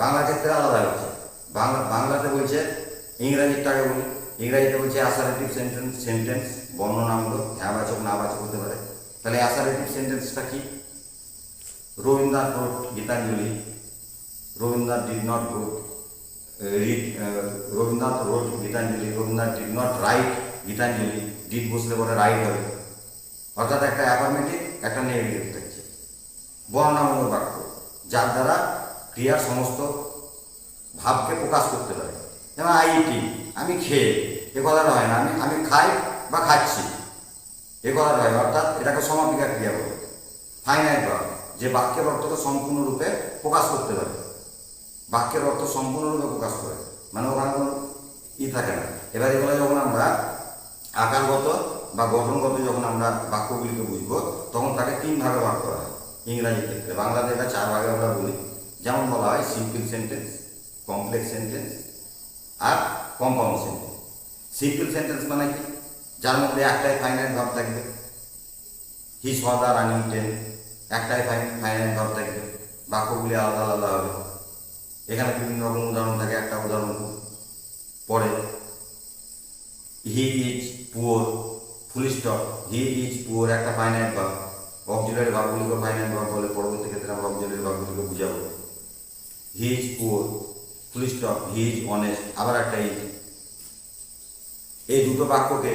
বাংলা ক্ষেত্রে আলাদা হচ্ছে বাংলা, বাংলাতে বলছে ইংরাজিটাকে বলি। ইংরাজিতে বলছে অ্যাসারেটিভ সেন্টেন্স সেন্টেন্স বর্ণনামূলক হ্যাঁবাচক নাবাচক হতে পারে। তাহলে অ্যাসারেটিভ সেন্টেন্সটা কি? Rabindranath wrote Gitanjali. Rabindranath did not go read Rabindranath wrote Gitanjali. Rabindranath did not write Gitanjali. Did বসলে পরে রাইট হবে। অর্থাৎ একটা অ্যাফার্মেটিভ একটা নেগেটিভ থাকছে। বর্ণনামূলক বাক্য, যার দ্বারা ক্রিয়ার সমস্ত ভাবকে প্রকাশ করতে পারে। যেমন আই ইটি আমি খেয়ে, এ কথাটা হয় না, আমি আমি খাই বা খাচ্ছি, এ কথাটা হয় অর্থাৎ এটাকে সমাপিকা ক্রিয়া বলে। ফাইনাইট ভাব যে বাক্যের অর্থকে সম্পূর্ণরূপে প্রকাশ করতে পারে। বাক্যের অর্থ সম্পূর্ণরূপে প্রকাশ করে। মানে ওখানে কোনো ই থাকে না। এবার এগুলো যখন আমরা আকারগত বা গঠনগত যখন আমরা বাক্যগুলিকে বুঝব, তখন তাকে তিন ভাগে ভাগ করা হয়। ইংরাজি ক্ষেত্রে। বাংলাতে এটা চার ভাগে আমরা বলি। যেমন বলা হয় সিম্পল সেন্টেন্স কমপ্লেক্স সেন্টেন্স আর কম্পাউন্ড সেন্টেন্স সিম্পল সেন্টেন্স মানে কি? যার মধ্যে একটাই ফাইনাইট ভাব থাকবে। হি সদা রানিং টেন একটাই ফাইনাইট ভাব থাকবে। বাক্যগুলি আলাদা আলাদা হবে। এখানে বিভিন্ন রকম উদাহরণ থাকে। একটা উদাহরণ পরে he is poor full stop he is poor একটা ফাইনাইট ভাব অবজুলারি ভাবগুলিকে ফাইনাইট ভাব বলে, পরবর্তী ক্ষেত্রে আমরা অবজুলারি ভাবগুলিকে বুঝাবো। He is poor full stop he is honest আবার একটা ইজ এই দুটো বাক্যকে,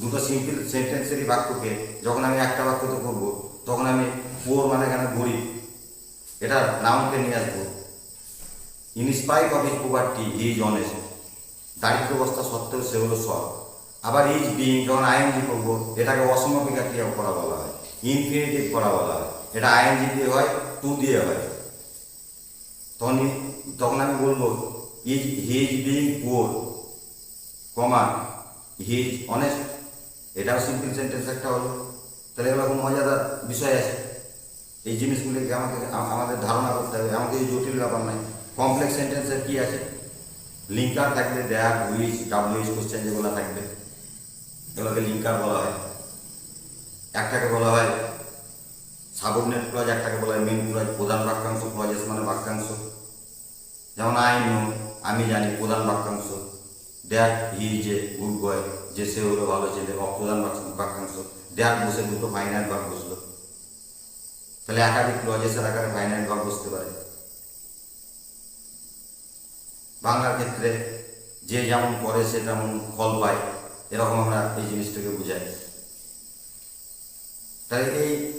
দুটো সিম্পল সেন্টেন্সেরই বাক্যকে যখন আমি একটা বাক্যতে করব তখন আমি পুয়ার মানে এখানে গরিব? এটা নাউনকে নিয়ে আসব। In spite of is poverty he is honest দারিদ্র অবস্থা সত্ত্বেও সে হলো সৎ। আবার ইজ বিং যখন আইএনজি করব, এটাকে অসমাপিকা ক্রিয়া করা বলা হয়? ইনফিনিটিভ করা বলা হয়। এটা আইএনজি দিয়ে হয় টু দিয়ে হয়। তখন তখন আমি বলব is he is being poor comma he is honest এটাও সিম্পল সেন্টেন্স একটা হলো। তাহলে এগুলো খুব মজাদার বিষয় আছে। এই জিনিসগুলিকে আমাকে আমাদের ধারণা করতে হবে। আমাকে এই জটিল ব্যাপার নাই কমপ্লেক্স সেন্টেন্সের কি আছে? লিঙ্কার থাকবে দ্যাট উইচ ডাব্লিউইচ কোশ্চেন যেগুলো থাকবে। এগুলোকে লিঙ্কার বলা হয়। একটাকে বলা হয় সাবঅর্ডিনেট ক্লজ একটাকে বলা হয় মেন ক্লজ প্রধান বাক্যাংশ ক্লজেস মানে বাক্যাংশ। যেমন আই নো, আমি জানি প্রধান বাক্যাংশ। দ্যাট হি যে গুড বয়, যে সে হলো ভালো ছেলে অপ্রধান বাক্য- বাক্যাংশ। দ্যাট বসে দুটো ফাইনাইট ভাগ বসল। তাহলে একাধিক ক্লজেসের আকারে ফাইনাইট ভাগ বসতে পারে। বাংলার ক্ষেত্রে যে যেমন করে, সে তেমন ফল পায়। এরকম আমরা এই জিনিসটাকে বুঝাই। তাহলে এই